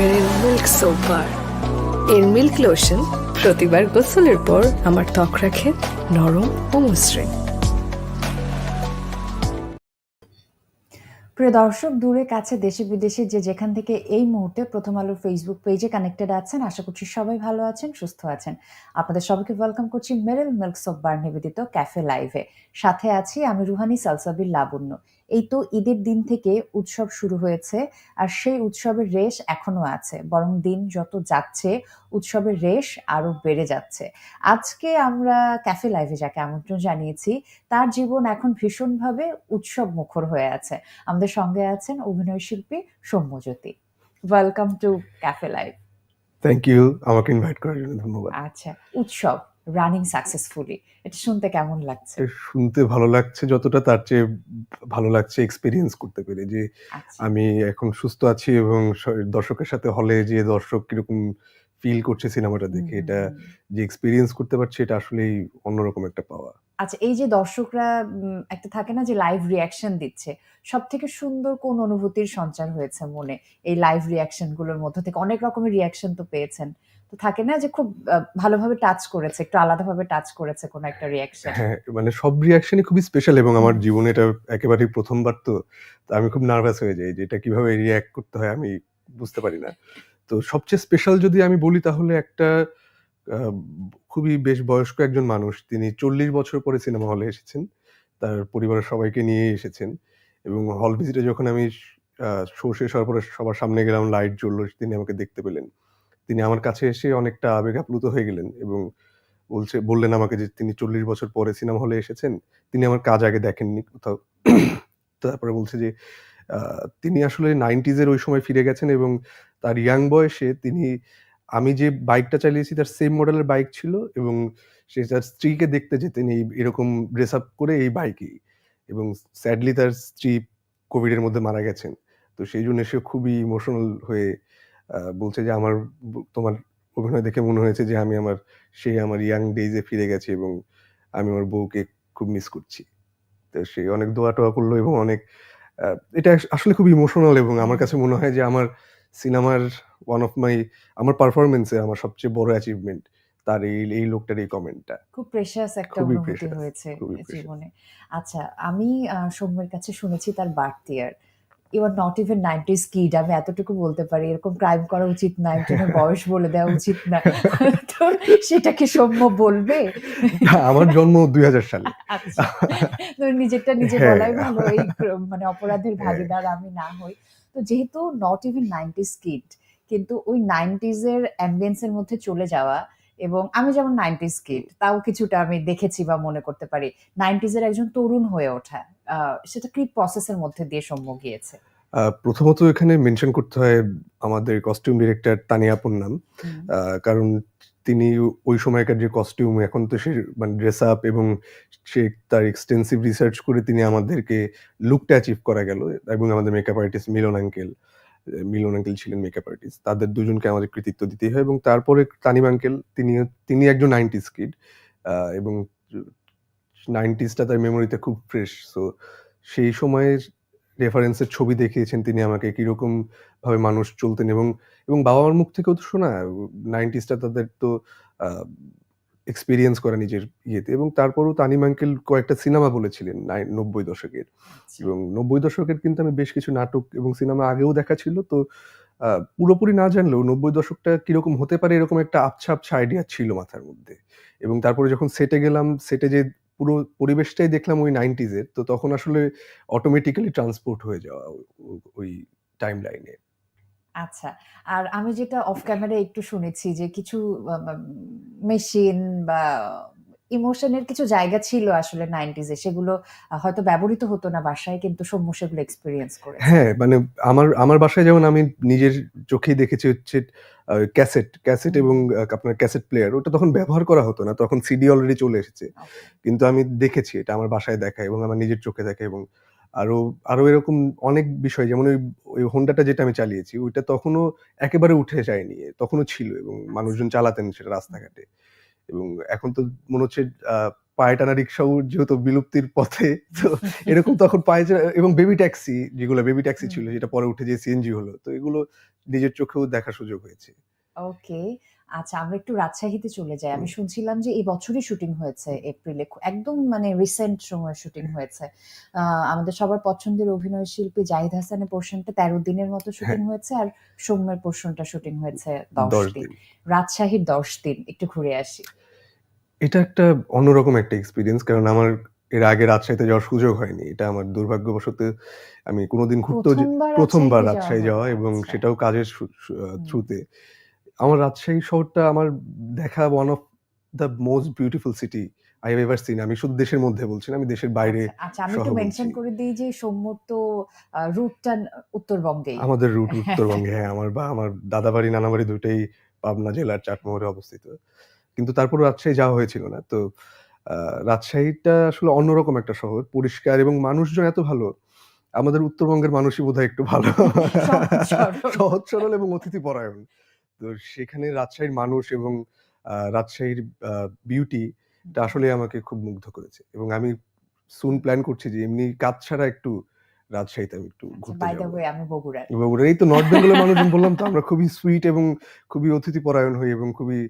মেরিল milk soap বার এর milk lotion প্রতিবার গোসলের পর আমার ত্বক রাখে নরম ও মসৃণ। প্রিয় দর্শক, দূরে, কাছে, দেশে, বিদেশে যে যেখান থেকে এই মুহূর্তে প্রথম আলোর ফেসবুক পেজে কানেক্টেড আছেন, আশা করছি সবাই ভালো আছেন, সুস্থ আছেন। আপনাদের সবাইকে ওয়েলকাম করছি মেরেল মিল্ক সোপ বার নিবেদিত ক্যাফে লাইভে সাথে আছি আমি রুহানি সালসাবির লাবণ্য। এই তো ঈদের দিন থেকে উৎসব শুরু হয়েছে আর সেই উৎসবের রেশ এখনও আছে। বরং দিন যত যাচ্ছে উৎসবের রেশ আরও বেড়ে যাচ্ছে। আজকে আমরা ক্যাফে লাইভে যাকে আমন্ত্রণ জানিয়েছি তার জীবন এখন ভীষণভাবে উৎসব মুখর হয়ে আছে। আমাদের সঙ্গে আছেন অভিনয় শিল্পী Soumyajyoti. Welcome to cafe live thank you আমাকে ইনভাইট করার জন্য ধন্যবাদ। আচ্ছা উৎসব। রানিং সাকসেসফুলি এটা শুনতে কেমন লাগছে? শুনতে ভালো লাগছে যতটা তার চেয়ে ভালো লাগছে এক্সপিরিয়েন্স করতে পেরে যে আচ্ছা। আমি এখন সুস্থ আছি এবং দর্শকের সাথে হলে যে দর্শক কীরকম ফিল করছে সিনেমাটা দেখে এটা। যে এক্সপিরিয়েন্স করতে পারছে এটা আসলেই অন্যরকম একটা পাওয়া। আচ্ছা এই যে দর্শকরা একটা থাকে না যে লাইভ রিয়াকশন দিচ্ছে সব থেকে সুন্দর কোন অনুভূতির সঞ্চার হয়েছে মনে? এই লাইভ রিয়াকশনগুলোর মধ্যে থেকে অনেক রকমের রিয়াকশন তো পেয়েছেন। তো থাকে না যে খুব ভালোভাবে টাচ করেছে একটু আলাদাভাবে টাচ করেছে কোন একটা রিয়াকশন হ্যাঁ মানে সব রিয়াকশনই খুবই স্পেশাল এবং আমার জীবনে এটা একেবারেই প্রথমবার তো আমি খুব নার্ভাস হয়ে যাই যে এটা কীভাবে রিয়াক্ট করতে হয় আমি বুঝতে পারি না। তো সবচেয়ে স্পেশাল যদি আমি বলি তাহলে একটা খুবই বেশ বয়স্ক একজন মানুষ। তিনি চল্লিশ বছর পরে সিনেমা হলে এসেছেন। তার পরিবারের সবাইকে নিয়ে এসেছেন এবং হল ভিজিটে যখন আমি শো শেষ হওয়ার পরে সবার সামনে গেলাম লাইট জ্বললো, তিনি আমাকে দেখতে পেলেন। তিনি আমার কাছে এসে অনেকটা আবেগ আপ্লুত হয়ে গেলেন এবং বলছে, বললেন আমাকে যে তিনি চল্লিশ বছর পরে সিনেমা হলে এসেছেন। তিনি আমার কাজ আগে দেখেননি কোথাও। তারপরে বলছে যে তিনি আসলে নাইনটিজের ওই সময় ফিরে গেছেন এবং তার ইয়াং বয়সে তিনি আমি যে বাইকটা চালিয়েছি, তার সেম মডেলের বাইক ছিল এবং সে তার স্ত্রীকে দেখতে যেতেন এই, এরকম ড্রেস আপ করে এই বাইকেই এবং স্যাডলি তার স্ত্রী কোভিডের মধ্যে মারা গেছেন। তো সেই জন্য সে খুবই ইমোশনাল হয়ে বলছে যে আমার তোমার অভিনয় দেখে মনে হয়েছে যে আমি আমার সেই আমার ইয়াং ডেজে ফিরে গেছি এবং আমি আমার বউকে খুব মিস করছি। তো সে অনেক দোয়া টোয়া করল এবং অনেক এটা আসলে খুব ইমোশনাল এবং আমার কাছে মনে হয় যে আমার সিনেমার ওয়ান অফ মাই আমার পারফরমেন্সে আমার সবচেয়ে বড় অ্যাচিভমেন্ট তার এই এই লোকটার এই কমেন্টটা খুব প্রেশাস একটা অনুভূতি হয়েছে জীবনে। আচ্ছা আমি সৌম্যের কাছে শুনেছি তার birth year you are not even nineties kid আমি এতটুকু বলতে পারি। এরকম ক্রাইম করা উচিত না একজনের বয়স বলে দেওয়া উচিত না। তো সেটা কি সৌম্য বলবে? আমার জন্ম দুই হাজার সালে। আচ্ছা। তো নিজেরটা নিজে হ্যাঁ। বলাই ভালো এই মানে অপরাধের হ্যাঁ। ভাগিদার আমি না হই। তো যেহেতু নট ইভেন নাইনটিস কিড কিন্তু ওই নাইনটিজ এর অ্যাম্বিয়েন্স এর মধ্যে চলে যাওয়া এবং আমি যেমন নাইনটিস কিড তাও কিছুটা আমি দেখেছি বা মনে করতে পারি। নাইনটিজ এর একজন তরুণ হয়ে ওঠা সেটা কি প্রসেসের মধ্যে দিয়ে সৌম্য গিয়েছে? প্রথমত এখানে মেনশন করতে হয় আমাদের কস্টিউম ডিরেক্টর তানিয়াপুর নাম। কারণ তিনি ওই সময়কার যে কস্টিউম এখন তো সে মানে ড্রেস আপ এবং সে তার এক্সটেন্সিভ রিসার্চ করে তিনি আমাদেরকে লুকটা অ্যাচিভ করা গেল এবং আমাদের makeup artist Milan uncle Milan uncle ছিলেন মেকআপ আর্টিস্ট তাদের দুজনকে আমাদের কৃতিত্ব দিতেই হয় এবং তারপরে তানিম আঙ্কেল তিনি তিনি একজন নাইনটিস কিড এবং নাইনটিসটা তার মেমোরিতে খুব ফ্রেশ সো সেই সময়ের রেফারেন্সের ছবি দেখিয়েছেন তিনি আমাকে, কীরকম ভাবে মানুষ চলতেন এবং এবং বাবা মার মুখ থেকেও তো শোনা নাইনটিসটা তাদের তো এক্সপিরিয়েন্স করা নিজের ইয়েতে এবং তারপরও তানিম আঙ্কেল কয়েকটা সিনেমা বলেছিলেন নব্বই দশকের। এবং নব্বই দশকের কিন্তু আমি বেশ কিছু নাটক এবং সিনেমা আগেও দেখা ছিল তো পুরোপুরি না জানলেও নব্বই দশকটা কীরকম হতে পারে এরকম একটা আবছা আবছা আইডিয়া ছিল মাথার মধ্যে। এবং তারপরে যখন সেটে গেলাম সেটে যে পুরো পরিবেশটাই দেখলাম ওই নাইনটিজের তো তখন আসলে অটোমেটিক্যালি ট্রান্সপোর্ট হয়ে যাওয়া ওই টাইম লাইনে আচ্ছা আর আমি যেটা অফ ক্যামেরা একটু শুনেছি যে কিছু মেশিন বা ইমোশনের কিছু জায়গা ছিল আসলে নাইনটিজে সেগুলো হয়তো ব্যবহৃত হতো না বাসায় কিন্তু সৌম্য সেগুলো এক্সপিরিয়েন্স করে হ্যাঁ মানে আমার আমার বাসায় যেমন আমি নিজের চোখেই দেখেছি হচ্ছে ক্যাসেট ক্যাসেট হুম। এবং আপনার ক্যাসেট প্লেয়ার ওটা তখন ব্যবহার করা হতো না তখন সিডি অলরেডি চলে এসেছে। কিন্তু আমি দেখেছি এটা আমার বাসায় দেখা এবং আমার নিজের চোখে দেখা এবং আরও আরও এরকম অনেক বিষয় যেমন ওই ওই হোন্ডাটা যেটা আমি চালিয়েছি ওইটা তখনও একেবারে উঠে যায়নি তখনও ছিল এবং মানুষজন চালাতেন সেটা রাস্তাঘাটে। এবং এখন তো মনে হচ্ছে পায়ে টানা রিক্সাও যেহেতু বিলুপ্তির পথে তো এরকম তখন পায়ে এবং বেবি ট্যাক্সি যেগুলো বেবি ট্যাক্সি ছিল যেটা পরে উঠে যে সিএনজি হলো তো এগুলো নিজের চোখেও দেখার সুযোগ হয়েছে। ওকে আচ্ছা আমরা একটু রাজশাহীতে চলে যাই। আমি শুনছিলাম যে এই বছরই শুটিং হয়েছে এপ্রিলে। একদম মানে রিসেন্ট সময় শুটিং হয়েছে। আমাদের সবার পছন্দের অভিনয় শিল্পী জাহিদ হাসানের পোর্শনটা তেরো দিনের মতো শুটিং হয়েছে আর সৌম্যের পোর্শনটা শুটিং হয়েছে দশ দিন। রাজশাহীর দশ দিন। একটু ঘুরে আসি। এটা একটা অন্যরকম একটা এক্সপিরিয়েন্স কারণ আমার এর আগে রাজশাহীতে যাওয়ার সুযোগ হয়নি। এটা আমার দুর্ভাগ্যবশত আমি কোনোদিন ঘুরতেও প্রথমবার রাজশাহী যাওয়া এবং আচ্ছা। সেটাও কাজের। থ্রুতে। আমার রাজশাহী শহরটা আমার দেখা one of the most beautiful city I have ever seen আমি শুধু দেশের মধ্যে বলছি না আমি দেশের বাইরে আচ্ছা, আচ্ছা আমি একটু মেনশন করে দিই যে সৌম্যর তো রুটটা উত্তরবঙ্গেই। আমাদের রুট উত্তরবঙ্গে হ্যাঁ আমার বা আমার দাদাবাড়ি নানাবাড়ি দুটোই পাবনা জেলার চাটমোহরে অবস্থিত। কিন্তু তারপর রাজশাহী যাওয়া হয়েছিল না। তো রাজশাহীটা আসলে অন্যরকম একটা শহর পরিষ্কার এবং মানুষজন এত ভালো আমাদের উত্তরবঙ্গের মানুষই বোধহয় একটু ভালো। সহজ সরল। সহজ সরল এবং অতিথি পরায়ণ তো সেখানে রাজশাহীর মানুষ এবং রাজশাহীর বিউটিটা আসলে আমাকে খুব মুগ্ধ করেছে এবং আমি সুন প্ল্যান করছি যে এমনি কাজ ছাড়া একটু রাজশাহীতে আমি একটু ঘুরতে বাই যাব। আমি বগুড়ার এই তো নর্থ বেঙ্গলের মানুষজন বললাম তো আমরা খুবই সুইট এবং খুবই অতিথি পরায়ণ হই এবং খুবই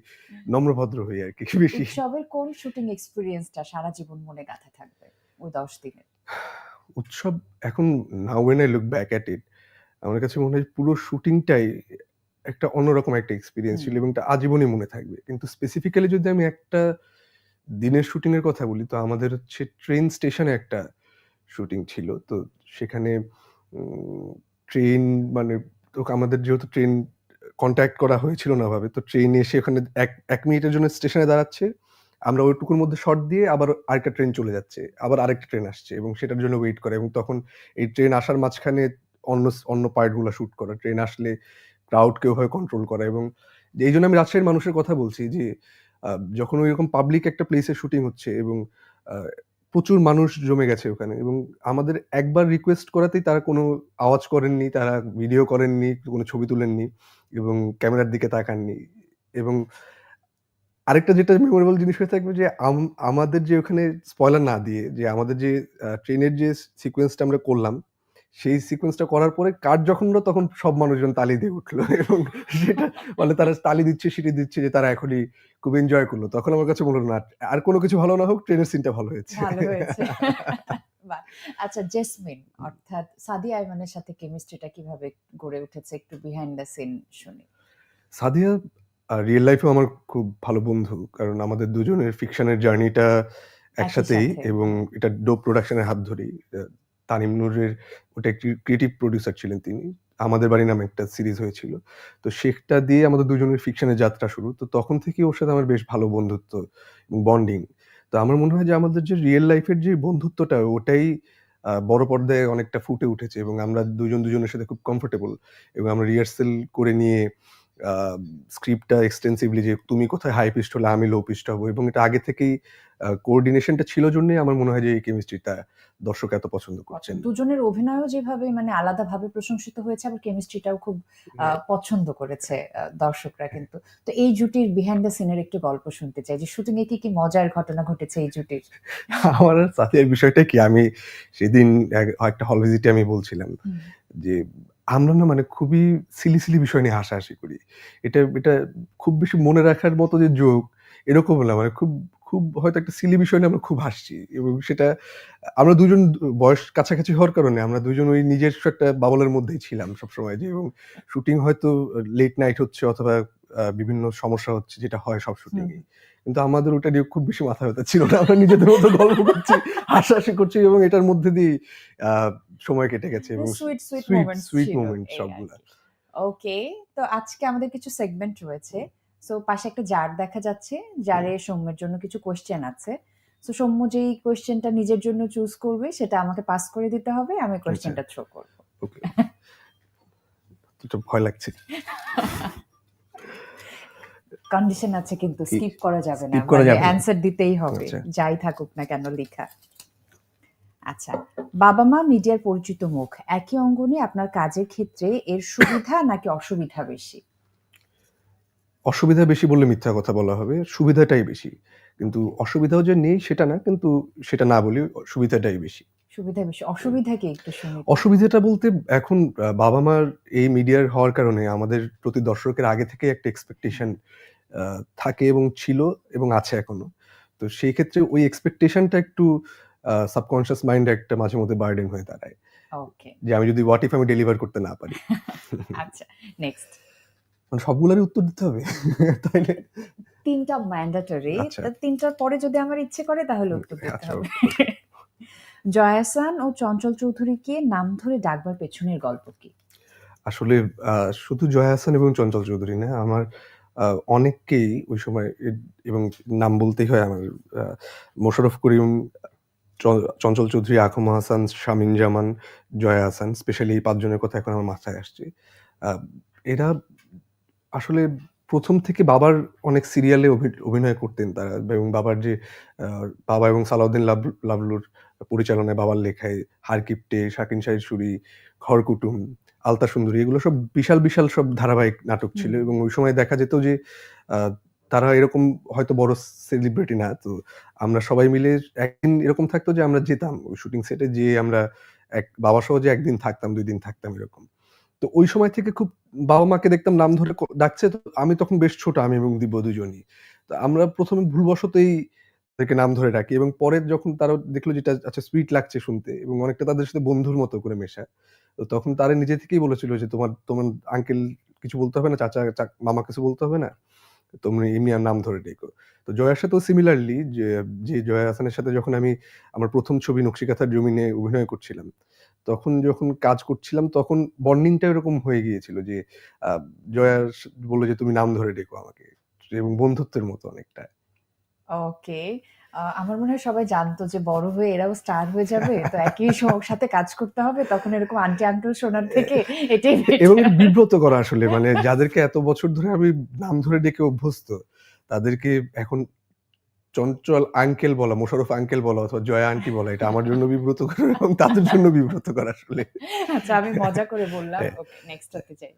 নম্রভদ্র হই আর কি বেশি। উৎসবের কোন শুটিং এক্সপিরিয়েন্সটা সারা জীবন মনে গাঁথা থাকবে ওই দশ দিনের? উৎসব এখন now when I look back at it আমার কাছে মনে হয় পুরো শুটিংটাই একটা অন্যরকম একটা এক্সপিরিয়েন্স। ছিল এবং এটা আজীবনই মনে থাকবে। কিন্তু স্পেসিফিক্যালি যদি আমি একটা দিনের শুটিং এর কথা বলি তো আমাদের হচ্ছে ট্রেন স্টেশনে একটা শুটিং ছিল। তো সেখানে ট্রেন মানে তো আমাদের যেহেতু ট্রেন কন্ট্যাক্ট করা হয়েছিল না ভাবে তো ট্রেন এসে ওখানে এক এক মিনিটের জন্য স্টেশনে দাঁড়াচ্ছে। আমরা ওইটুকুর মধ্যে শর্ট দিয়ে আবার আরেকটা ট্রেন চলে যাচ্ছে আবার আরেকটা ট্রেন আসছে এবং সেটার জন্য ওয়েট করে এবং তখন এই ট্রেন আসার মাঝখানে অন্য অন্য পার্টগুলো শ্যুট করা। ট্রেন আসলে ক্রাউডকে ওভাবে কন্ট্রোল করা এবং এই জন্য আমি রাজশাহীর মানুষের কথা বলছি যে যখন ওই রকম পাবলিক একটা প্লেসে শুটিং হচ্ছে এবং প্রচুর মানুষ জমে গেছে ওখানে এবং আমাদের একবার রিকোয়েস্ট করাতেই তারা কোনো আওয়াজ করেননি, তারা ভিডিও করেননি, কোনো ছবি তুলেননি এবং ক্যামেরার দিকে তাকাননি এবং আরেকটা যেটা মেমোরেবল জিনিস হয়ে থাকবে যে, আম- আমাদের যে ওখানে স্পয়লার না দিয়ে যে, আমাদের যে ট্রেনের যে সিকোয়েন্সটা আমরা করলাম সেই সিকোয়েন্সটা করার পরে কার যখন তখন সব মানুষজন তালি দিয়ে উঠল এবং সেটা মানে তারা তালি দিচ্ছে সিটি দিচ্ছে যে তারা এখনই খুব এনজয় করল। তখন আমার কাছে মনে হলো না আর কোনো কিছু ভালো না হোক ট্রেনের সিনটা ভালো হয়েছে। ভালো হয়েছে। বাহ। আচ্ছা জেসমিন অর্থাৎ সাদিয়া আইমানের সাথে কেমিস্ট্রিটা কীভাবে গড়ে উঠেছে? একটু বিহাইন্ড দ্য সিন শুনি। সাদিয়া রিয়েল লাইফেও আমার খুব ভালো বন্ধু কারণ আমাদের দুজনের ফিকশনের জার্নিটা একসাথেই এবং এটা ডোপ প্রোডাকশনের হাত ধরেই। তানিম নূরের ওটা একটি ক্রিয়েটিভ প্রডিউসার ছিলেন তিনি। আমাদের বাড়ি নামে একটা সিরিজ হয়েছিল। তো সেটা দিয়ে আমাদের দুজনের ফিকশনের যাত্রা শুরু। তো তখন থেকে ওর সাথে আমার বেশ ভালো বন্ধুত্ব এবং বন্ডিং তো আমার মনে হয় যে আমাদের যে রিয়েল লাইফের যে বন্ধুত্বটা, ওটাই বড় পর্দায় অনেকটা ফুটে উঠেছে এবং আমরা দুজন দুজনের সাথে খুব কমফোর্টেবল এবং আমরা রিহার্সেল করে নিয়ে স্ক্রিপ্টটা এক্সটেন্সিভলি যে তুমি কোথায় হাই পিস্ট হলে আমি লো পিস্ট হব এবং এটা আগে থেকেই কোঅর্ডিনেশনটা ছিল জন্যই আমার মনে হয় যে এই কেমিস্ট্রিটা দর্শক এত পছন্দ করছেন। দুজনের অভিনয়ও যেভাবে মানে আলাদাভাবে প্রশংসিত হয়েছে আবার কেমিস্ট্রিটাও খুব আহ, পছন্দ করেছে দর্শকরা কিন্তু। তো এই জুটির বিহাইন্ড দ্য সিনের একটু গল্প শুনতে চাই যে শুটিং এ কি কি মজার ঘটনা ঘটেছে এই জুটির? আমার সাথে বিষয়টা কি আমি সেদিন এক- একটা হল ভিজিটে আমি বলছিলাম যে আমরা না মানে খুবই সিলি সিলি বিষয় নিয়ে হাসাহাসি করি। এটা এটা খুব বেশি মনে রাখার মতো যে যোগ এরকম না। মানে খুব খুব হয়তো একটা সিলি বিষয় নিয়ে আমরা খুব হাসছি এবং সেটা আমরা দুজন বয়স কাছাকাছি হওয়ার কারণে আমরা দুজন ওই নিজস্ব একটা বাবলের মধ্যেই ছিলাম সবসময় যে এবং শুটিং হয়তো লেট নাইট হচ্ছে অথবা বিভিন্ন সমস্যা হচ্ছে যেটা হয় সব শুটিং এ কিন্তু আমাদের ওটা নিয়ে খুব বেশি মাথা ব্যথা ছিল না। আমরা নিজেদের মতো গল্প করছি হাসাহাসি করছি এবং এটার মধ্যে দিয়ে সময় কেটে গেছে এবং সুইট সুইট মোমেন্টস সবগুলা। ওকে তো আজকে আমাদের কিছু সেগমেন্ট রয়েছে। সো পাশে একটা জার দেখা যাচ্ছে জারে সৌম্যের জন্য কিছু কোশ্চেন আছে। সো সৌম্য যেই কোশ্চেনটা নিজের জন্য চুজ করবে সেটা আমাকে পাস করে দিতে হবে আমি কোশ্চেনটা থ্রো করব। ওকে ভয় লাগছে। কন্ডিশন আছে কিন্তু স্কিপ করা যাবে না। অ্যানসার দিতেই হবে আচ্ছা। যাই থাকুক না কেন লেখা আচ্ছা বাবা মা মিডিয়ার পরিচিত মুখ একই অঙ্গনে আপনার কাজের ক্ষেত্রে এর সুবিধা নাকি অসুবিধা বেশি অসুবিধা বেশি বললে মিথ্যা কথা বলা হবে। সুবিধাটাই বেশি। কিন্তু অসুবিধাও যে নেই সেটা না। কিন্তু সেটা না বলি সুবিধাটাই বেশি। সুবিধা বেশি। অসুবিধা কি একটু শুনি? অসুবিধাটা বলতে এখন আ বাবা-মার এই মিডিয়ার হওয়ার কারণে আমাদের প্রতি দর্শকের আগে থেকেই একটা এক্সপেকটেশন থাকে এবং ছিল এবং আছে এখনও। তো সেই ক্ষেত্রে ওই এক্সপেকটেশনটা একটু আ সাবকন্সিয়াস মাইন্ডে একটা মাঝে মধ্যে বার্ডেন হয়ে দাঁড়ায়। ওকে। যে আমি যদি হোয়াট ইফ আমি ডেলিভার করতে না পারি? আচ্ছা, নেক্সট। মানে সবগুলারই উত্তর দিতে হবে? তাইলে ৩ টা ম্যান্ডেটরি। আচ্ছা। তা ৩ টার পরে যদি আমার ইচ্ছে করে তাহলে উত্তর দিতে আচ্ছা, হবে। ওকে, জয়া ও চঞ্চল চৌধুরীকে নাম ধরে ডাকবার পেছনের গল্প কি? আসলে শুধু জয়া আহসান এবং চঞ্চল চৌধুরী না, আমার অনেককেই ওই সময় এবং নাম বলতেই হয় আমার আ মোশাররফ করিম, চঞ্চল চৌধুরী, আখমা হাসান, শামীম জামান, জয়া আহসান স্পেশালি এই ৫ জনের কথা এখন আমার মাথায় আসছে। এরা আসলে প্রথম থেকে বাবার অনেক সিরিয়ালে অভি অভিনয় করতেন তারা এবং বাবার যে বাবা এবং সালাউদ্দিন লাব লাবলুর পরিচালনায় বাবার লেখায় 'হারকিপ্টে', 'শাকিন শাহের সুরি', 'ঘরকুটুম', 'আলতা সুন্দরী' এগুলো সব বিশাল, বিশাল সব ধারাবাহিক নাটক ছিল এবং ওই সময় দেখা যেত যে তারা এরকম হয়তো বড় সেলিব্রিটি না। তো আমরা সবাই মিলে একদিন এরকম থাকতো যে আমরা যেতাম ওই শুটিং সেটে যেয়ে আমরা এক বাবা-সহ যে ১ দিন থাকতাম, দুই দিন থাকতাম এরকম। তো ওই সময় থেকে খুব বাবা-মাকে দেখতাম নাম ধরে ডাকছে তো আমি তখন বেশ ছোট আমি এবং দিব্য দুজনই। তো আমরা ১ম এ ভুলবশতই তাদেরকে নাম ধরে ডাকি এবং পরে যখন তারা দেখল যেটা আচ্ছা সুইট লাগছে শুনতে এবং অনেকটা তাদের সাথে বন্ধুর মতো করে মেশা। তো তখন তারা নিজে থেকেই বলেছিল যে তোমার তোমার আঙ্কেল কিছু বলতে হবে না, চাচা মামা কিছু বলতে হবে না। তুমি এমনি আর নাম ধরে ডেকো। তো জয়ার সাথেও সিমিলারলি যে, যে জয়া আহসানের সাথে যখন আমি আমার প্রথম ছবি 'নকশিকাঁথার জমিনে' অভিনয় করছিলাম। তখন যখন কাজ করছিলাম তখন বন্ডিংটা এরকম হয়ে গিয়েছিল যে জয়া বলল যে তুমি নাম ধরে ডেকো আমাকে এবং বন্ধুত্বের মতো অনেকটা। ওকে। আমার মনে হয় সবাই জানতো যে বড় হয়ে এরাও স্টার হয়ে যাবে। তো একই সাথে কাজ করতে হবে। তখন এরকম আন্টি আঙ্কেল শোনার থেকে এটাই এবং বিব্রত করা আসলে মানে যাদেরকে এত বছর ধরে আমি নাম ধরে ডেকে অভ্যস্ত, তাদেরকে এখন চঞ্চল আঙ্কেল বলা, মোশাররফ আঙ্কেল বলা অথবা জয়া আন্টি বলা এটা আমার জন্য বিব্রত করা এবং তাদের জন্য বিব্রত করা আসলে। আচ্ছা আমি মজা করে বললাম। ওকে নেক্সট হতে চাই।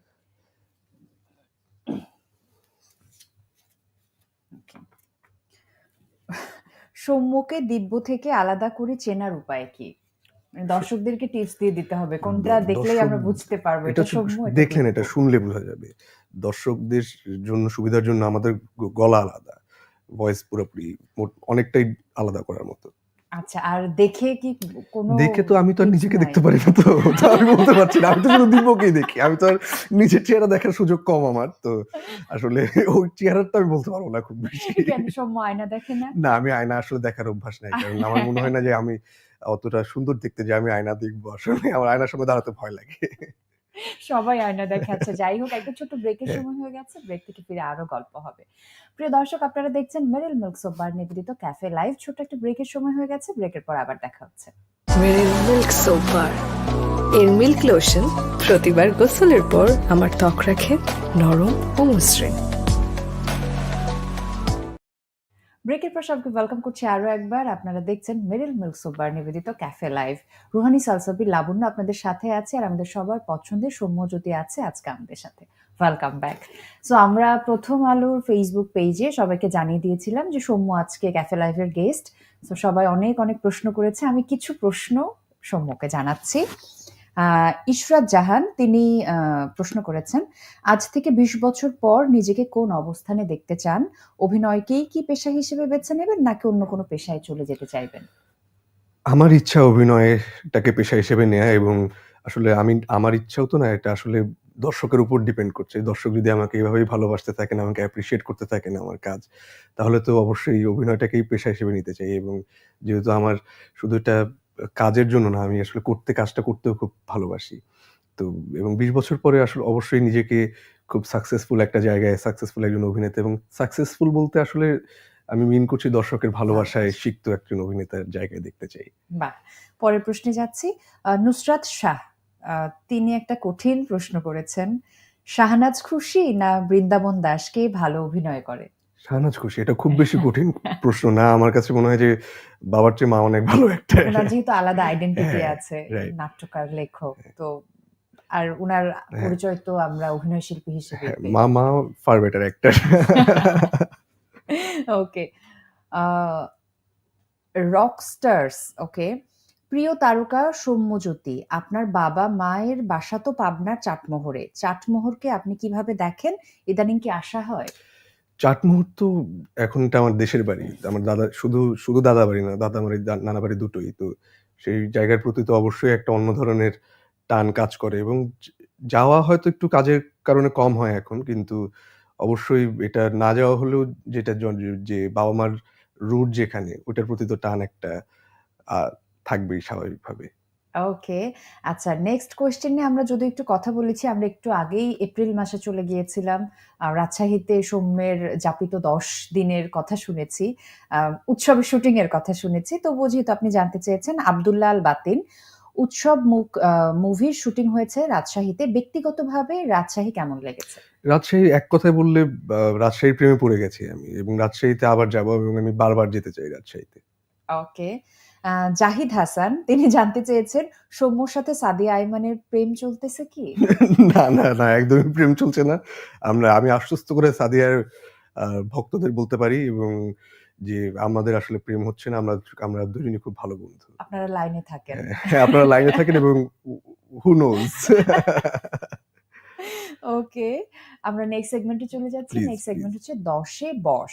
ওকে। সৌম্যকে দিব্য থেকে আলাদা করে চেনার উপায় কি? মানে দর্শকদেরকে টিপস দিয়ে দিতে হবে। কোনটা দেখলেই আমরা বুঝতে পারব এটা সৌম্য এটা দেখলেন এটা শুনলে বোঝা যাবে। দর্শকদের জন্য সুবিধার জন্য আমাদের গলা আলাদা। ভয়েস পুরোপুরি অনেকটাই আলাদা করার মতো। আচ্ছা আর দেখে কি কোনো দেখে তো আমি তো আর নিজেকে দেখতে পারি না তো। তো আমি বলতে পারছি না। আমি তো শুধু দিব্যকেই দেখি। আমি তো আর নিজের চেহারা দেখার সুযোগ কম আমার। তো আসলে ওই চেহারাটা আমি বলতে পারব না খুব বেশি। সৌম্য আয়না দেখে না? না আমি আয়না আসলে দেখার অভ্যাস নাই। কারণ আমার মনে হয় না যে আমি অতটা সুন্দর দেখতে যে আমি আয়না দেখব আসলে। আমার আয়নার সামনে দাঁড়াতে ভয় লাগে। সবাই আয়না দেখাচ্ছে যাই হোক, একটা ছোট ব্রেকের সময় হয়ে গেছে। ব্রেক থেকে ফিরে আরও গল্প হবে। প্রিয় দর্শক, আপনারা দেখছেন মেরিল মিল্ক সোপ বার নিবেদিত ক্যাফে লাইভ ছোট একটা ব্রেকের সময় হয়ে গেছে। ব্রেকের পর আবার দেখা হচ্ছে। মেরিল মিল্ক সোপ বার এর মিল্ক লোশন প্রতিবার গোসলের পর আমার ত্বক রাখে নরম ও মসৃণ ব্রেকের সবকে ওয়েলকাম করছি আরও একবার। আপনারা দেখছেন মেরিল মিল্ক সোপ বার নিবেদিত ক্যাফে লাইভ রুহানি সালসাবি লাবণ্য আপনাদের সাথে আছে আর আমাদের সবার পছন্দের সৌম্যজ্যোতি আছে আজকে আমাদের সাথে। ওয়েলকাম ব্যাক সো আমরা প্রথম আলোর ফেসবুক পেজে সবাইকে জানিয়ে দিয়েছিলাম যে সৌম্য আজকে ক্যাফে লাইভের গেস্ট সো সবাই অনেক অনেক প্রশ্ন করেছে। আমি কিছু প্রশ্ন সৌম্যকে জানাচ্ছি। ইশরাত জাহান তিনি প্রশ্ন করেছেন আজ থেকে বিশ বছর পর নিজেকে কোন অবস্থানে দেখতে চান? অভিনয়কেই কি পেশা হিসেবে বেছে নেবেন নাকি অন্য কোনো পেশায় চলে যেতে চাইবেন? আমার ইচ্ছা অভিনয়টাকে পেশা হিসেবে নেয়া এবং আসলে আমি আমার ইচ্ছাও তো না এটা আসলে দর্শকের উপর ডিপেন্ড করছে। দর্শক যদি আমাকে এভাবেই ভালোবাসতে থাকেন, আমাকে অ্যাপ্রিশিয়েট করতে থাকেন আমার কাজ, তাহলে তো অবশ্যই অভিনয়টাকেই পেশা হিসেবে নিতে চাই। এবং যেহেতু আমার শুধু এটা কাজের জন্য না, আমি আসলে করতে কাজটা করতেও খুব ভালোবাসি। তো এবং ২০ বছর পরে আসলে অবশ্যই নিজেকে খুব সাকসেসফুল একটা জায়গায় সাকসেসফুল একজন অভিনেতা এবং সাকসেসফুল বলতে আসলে আমি মিন করছি দর্শকের ভালোবাসায় সিক্ত একজন অভিনেতার জায়গায় দেখতে চাই। বাহ! পরের প্রশ্নে যাচ্ছি। নুসরাত শাহ তিনি একটা কঠিন প্রশ্ন করেছেন। শাহনাজ খুশি না বৃন্দাবন দাসকে ভালো অভিনয় করে? শাহনাজ খুশি এটা খুব বেশি কঠিন প্রশ্ন না। আমার কাছে মনে হয় যে বাবার চেয়ে মা অনেক ভালো একটা ওনার যেহেতু আলাদা আইডেন্টিটি হ্যাঁ, আছে নাট্যকার লেখক তো আর উনার হ্যাঁ। পরিচয় তো আমরা অভিনয় শিল্পী হিসেবে হ্যাঁ, মা মা far better actor okay rockstars okay প্রিয় তারকা সৌম্যজ্যোতি আপনার বাবা মায়ের বাসা তো পাবনার চাটমোহরে। চাটমোহরকে আপনি কীভাবে দেখেন? ইদানিং কি আশা হয়? চাট মুহূর্ত এখন এটা আমার দেশের বাড়ি। আমার দাদা, শুধু শুধু দাদা বাড়ি না, দাদা দা- নানা বাড়ি দুটোই। তো সেই জায়গার প্রতি তো অবশ্যই একটা অন্য ধরনের টান কাজ করে এবং যাওয়া হয়তো একটু কাজের কারণে কম হয় এখন, কিন্তু অবশ্যই এটা না যাওয়া হলেও যেটা যে বাবা মার রুট যেখানে, ওটার প্রতি তো টান একটা থাকবেই স্বাভাবিকভাবে। ওকে আচ্ছা নেক্সট কোয়েশ্চেন নিয়ে আমরা যদি একটু কথা বলেছি আমরা একটু আগেই এপ্রিল মাসে চলে গিয়েছিলাম। রাজশাহীতে সৌম্যের যাপিত দশ দিনের কথা শুনেছি আহ, উৎসবের শুটিং এর কথা শুনেছি। তো যেহেতু আপনি জানতে চেয়েছেন আব্দুল্লাহ আল বাতিন উৎসব মুখ মুভির শুটিং হয়েছে রাজশাহীতে। ব্যক্তিগতভাবে রাজশাহী কেমন লেগেছে? রাজশাহী এক কথায় বললে রাজশাহীর প্রেমে পড়ে গেছি আমি এবং রাজশাহীতে আবার যাব এবং আমি বারবার যেতে চাই রাজশাহীতে। ওকে জাহিদ হাসান তিনি জানতে চেয়েছেন সৌম্যর সাথে সাদিয়া আইমানের প্রেম চলতেছে কি? না না না একদমই প্রেম চলছে না। আমরা আমি আশ্বস্ত করে সাদিয়ার ভক্তদের বলতে পারি এবং যে আমাদের আসলে প্রেম হচ্ছে না আমরা আমরা দুজনই খুব ভালো বন্ধু। আপনারা লাইনে থাকেন। হ্যাঁ, আপনারা লাইনে থাকেন এবং হু নোজ ওকে আমরা নেক্সট সেগমেন্টে চলে যাচ্ছি। নেক্সট সেগমেন্ট হচ্ছে দশে বশ।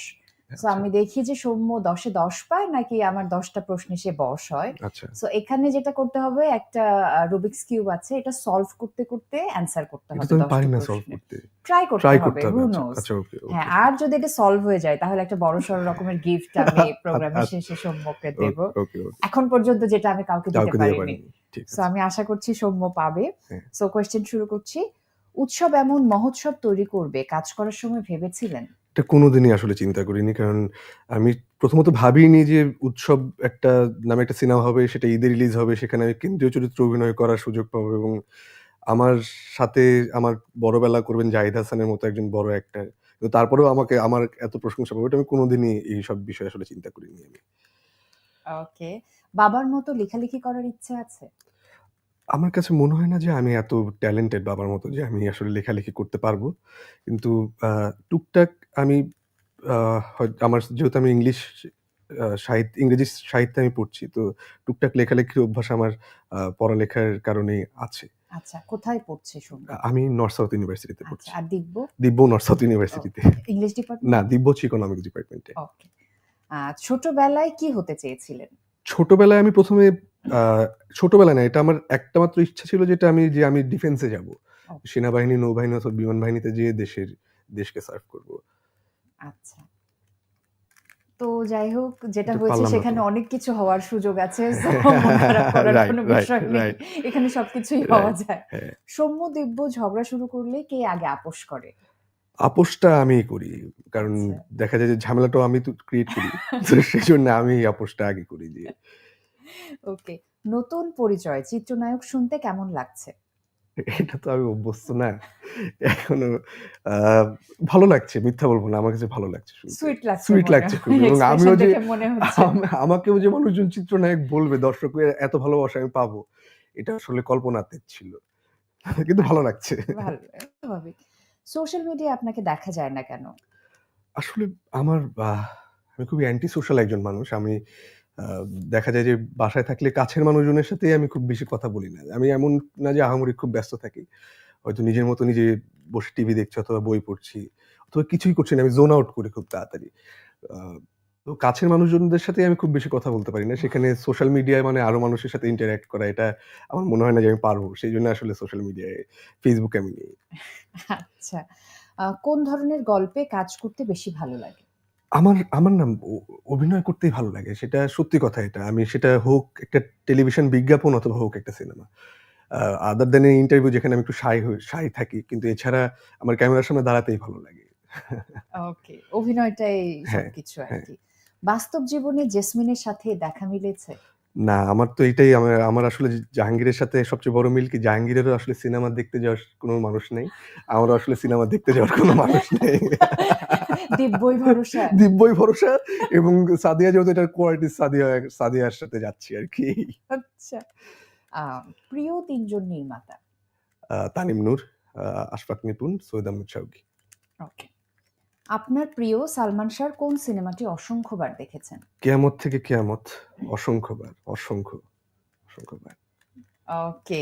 সো আমি দেখি যে সৌম্য দশে দশ পায় নাকি আমার দশটা প্রশ্নে সে বশ হয়। আচ্ছা। সো এখানে যেটা করতে হবে একটা রুবিক্স কিউব আছে। এটা সলভ করতে করতে অ্যান্সার করতে হবে ট্রাই করতে। হবে আচ্ছা, আচ্ছা হ্যাঁ আর যদি এটা সলভ হয়ে যায় তাহলে একটা বড় সড় রকমের গিফট আমি প্রোগ্রামের আচ্ছা। শেষে সৌম্যকে দেব। এখন পর্যন্ত যেটা আমি কাউকে দিতে পারিনি। সো আমি আশা করছি সৌম্য পাবে। হ্যাঁ। সো কোয়েশ্চেন শুরু করছি। উৎসব এমন মহোৎসব তৈরি করবে কাজ করার সময় ভেবেছিলেন? এটা কোনোদিনই আসলে চিন্তা করিনি। কারণ আমি প্রথমত ভাবিনি যে উৎসব একটা নামে একটা সিনেমা হবে, সেটা ঈদে রিলিজ হবে, সেখানে আমি কেন্দ্রীয় চরিত্রে অভিনয় করার সুযোগ পাবো এবং আমার সাথে আমার বড়বেলা করবেন জাহিদ হাসানের মতো একজন বড় অ্যাক্টার তো তারপরেও আমাকে, আমার এত প্রশংসা পাবো, এটা আমি কোনোদিনই এই সব বিষয়ে আসলে চিন্তা করিনি আমি। ওকে বাবার মতো লেখালেখি করার ইচ্ছে আছে? আমার কাছে মনে হয় না যে আমি এত ট্যালেন্টেড বাবার মতো যে আমি আসলে লেখালেখি করতে পারব। কিন্তু টুকটাক আমি হয়- আমার যেহেতু আমি ইংলিশ সাহিত্য ইংরেজি সাহিত্যে আমি পড়ছি তো টুকটাক লেখালেখির অভ্যাস আমার আহ, পড়ালেখার কারণে আছে। আচ্ছা কোথায় পড়ছে সৌম্য আমি নর্থ সাউথ ইউনিভার্সিটিতে আচ্ছা পড়ছি। আর দিব্য? দিব্য নর্থ সাউথ ইউনিভার্সিটিতে ইংলিশ ডিপার্টমেন্ট না দিব্য হচ্ছে ইকোনমিক্স ডিপার্টমেন্টে ওকে ছোটবেলায় কি হতে চেয়েছিলেন? ছোটবেলায় আমি প্রথমে আহ, ছোটবেলায় না এটা আমার একটা মাত্র ইচ্ছা ছিল যেটা আমি যে আমি ডিফেন্সে যাব. সেনাবাহিনী নৌবাহিনী অথবা বিমান বাহিনীতে যেয়ে দেশের দেশকে সার্ভ করব আচ্ছা তো যাই হোক যেটা এটা হয়েছে পারলাম না সেখানে তো। অনেক কিছু হওয়ার সুযোগ আছে so মন খারাপ করার Right, কোনো right, বিষয় নেই right. এখানে সবকিছুই Right. হওয়া যায় হ্যাঁ সৌম্য দিব্য ঝগড়া শুরু করলে কে আগে আপোষ করে আপোষটা আমি করি। কারণ আচ্ছা। দেখা যায় যে ঝামেলাটাও আমি তো ক্রিয়েট করি। তো সেই জন্য আমি আপোষটা আগে করি যে। ওকে নতুন পরিচয় চিত্রনায়ক শুনতে কেমন লাগছে? এটা তো আমি অভ্যস্ত না। এখনও ভালো লাগছে মিথ্যা বলব না আমার কাছে ভালো লাগছে সুইট লাগছে মনে লাগছে। এবং আমিও যে- হচ্ছে। আমাকেও যে মানুষজন চিত্রনায়ক বলবে দর্শকের এত ভালোবাসা আমি পাবো এটা আসলে কল্পনাতে ছিল। কিন্তু ভালো লাগছে। ভালো স্বাভাবিক সোশ্যাল মিডিয়া আপনাকে দেখা যায় না কেন? আসলে আমার আমি খুবই অ্যান্টি সোশ্যাল একজন মানুষ। আমি দেখা যায় যে বাসায় থাকলে কাছের মানুষজনের সাথে আমি খুব বেশি কথা বলি না। আমি এমন না যে আহামরি খুব ব্যস্ত থাকি। হয়তো নিজের মতো নিজে বসে টিভি দেখছি অথবা বই পড়ছি, অথবা কিছুই করছি না। আমি জোন আউট করি খুব তাড়াতাড়ি। তো কাছের মানুষজনদের সাথে আমি খুব বেশি কথা বলতে পারি না। সেখানে সোশ্যাল মিডিয়ায় মানে আরও মানুষের সাথে ইন্টারঅ্যাক্ট করা এটা আমার মনে হয় না যে আমি পারব। সেই জন্য আসলে সোশ্যাল মিডিয়ায় ফেসবুকে আমি নেই। আচ্ছা। কোন ধরনের গল্পে কাজ করতে বেশি ভালো লাগে? আমার আমার নাম অভিনয় করতেই ভালো লাগে। সেটা সত্যি কথা এটা। আমি সেটা হোক একটা টেলিভিশন বিজ্ঞাপন অথবা হোক একটা সিনেমা আদার দেন ইন্টারভিউ যেখানে আমি একটু সাই সাই থাকি কিন্তু এছাড়া আমার ক্যামেরার সামনে দাঁড়াতেই ভালো লাগে। ওকে অভিনয়টাই হ্যাঁ, সবকিছু আর হ্যাঁ। কি। বাস্তব জীবনে জেসমিনের সাথে দেখা মিলেছে? না আমার তো এটাই আমার আমার আসলে জাহাঙ্গীরের সাথে সবচেয়ে বড় মিল কি জাহাঙ্গীরেরও আসলে সিনেমা দেখতে যাওয়ার কোনো মানুষ নেই আমারও আসলে সিনেমা দেখতে যাওয়ার কোনো মানুষ নেই। দিব্যই ভরসা। দিব্যই ভরসা এবং সাদিয়া যেহেতু এটার কোয়ালিটি সাদিয়া সাদিয়ার সাথে যাচ্ছি আর কি। আচ্ছা। প্রিয় তিনজন নির্মাতা? তানিম নূর আশফাক নিপুণ সৈয়দ আহমেদ শাউকি ওকে আপনার প্রিয় সালমান শাহর কোন সিনেমাটি অসংখ্যবার দেখেছেন? কেয়ামত থেকে কেয়ামত অসংখ্যবার অসংখ্য অসংখ্যবার। ওকে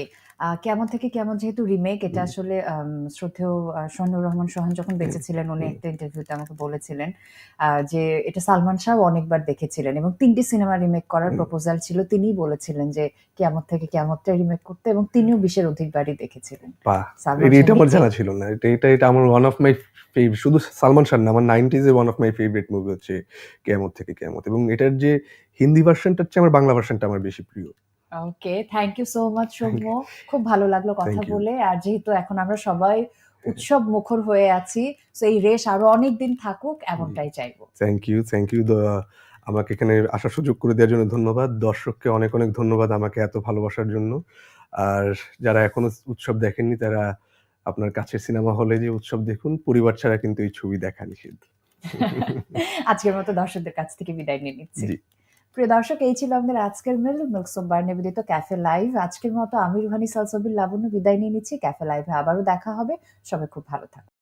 কেমন থেকে কেমন যেহেতু রিমেক এটা হুম। আসলে আম, শ্রদ্ধেয় আহ, সোহানুর রহমান সোহান যখন বেঁচে ছিলেন উনি হুম। একটা ইন্টারভিউতে আমাকে বলেছিলেন যে এটা সালমান শাহ অনেকবার দেখেছিলেন এবং তিনটি সিনেমা রিমেক করার হুম। প্রপোজাল ছিল তিনিই বলেছিলেন যে কেমন থেকে কেমনটা রিমেক করতে এবং তিনিও বিশের অধিকবারই দেখেছিলেন বাহ সালমান এটা শাহ এটা আমার। জানা ছিল না এটা এটা এটা আমার ওয়ান অফ মাই ফেভারিট শুধু সালমান শাহ না আমার নাইনটিজে one of my favourite movie হচ্ছে কেয়ামত থেকে কেয়ামত এবং এটার যে হিন্দি ভার্সনটা হচ্ছে আমার বাংলা ভার্সনটা আমার বেশি প্রিয় okay thank you so much Soumya খুব ভালো লাগল কথা বলে। আর যেহেতু এখন আমরা সবাই উৎসব মুখর হয়ে আছি তো এই রেশ আরও অনেক দিন থাকুক এমনটাই চাইব। থ্যাংক ইউ থ্যাংক ইউ আমাকে এখানে আসার সুযোগ করে দেওয়ার জন্য ধন্যবাদ। দর্শককে অনেক অনেক ধন্যবাদ আমাকে এত ভালোবাসার জন্য। আর যারা এখনও উৎসব দেখেননি তারা আপনার কাছের সিনেমা হলে যে উৎসব দেখুন পরিবার ছাড়া কিন্তু এই ছবি দেখা নিষেধ আজকের মতো দর্শকদের কাছ থেকে বিদায় নিয়ে নিচ্ছি। প্রিয় দর্শক, এই ছিল আমাদের আজকের মেল মিল্ক সোমবার নিবেদিত ক্যাফে লাইভ আজকের মতো আমির ভানি সালসবির লাবণ্য বিদায় নিয়ে নিচ্ছি। ক্যাফে লাইভে আবারও দেখা হবে। সবাই খুব ভালো থাকুন।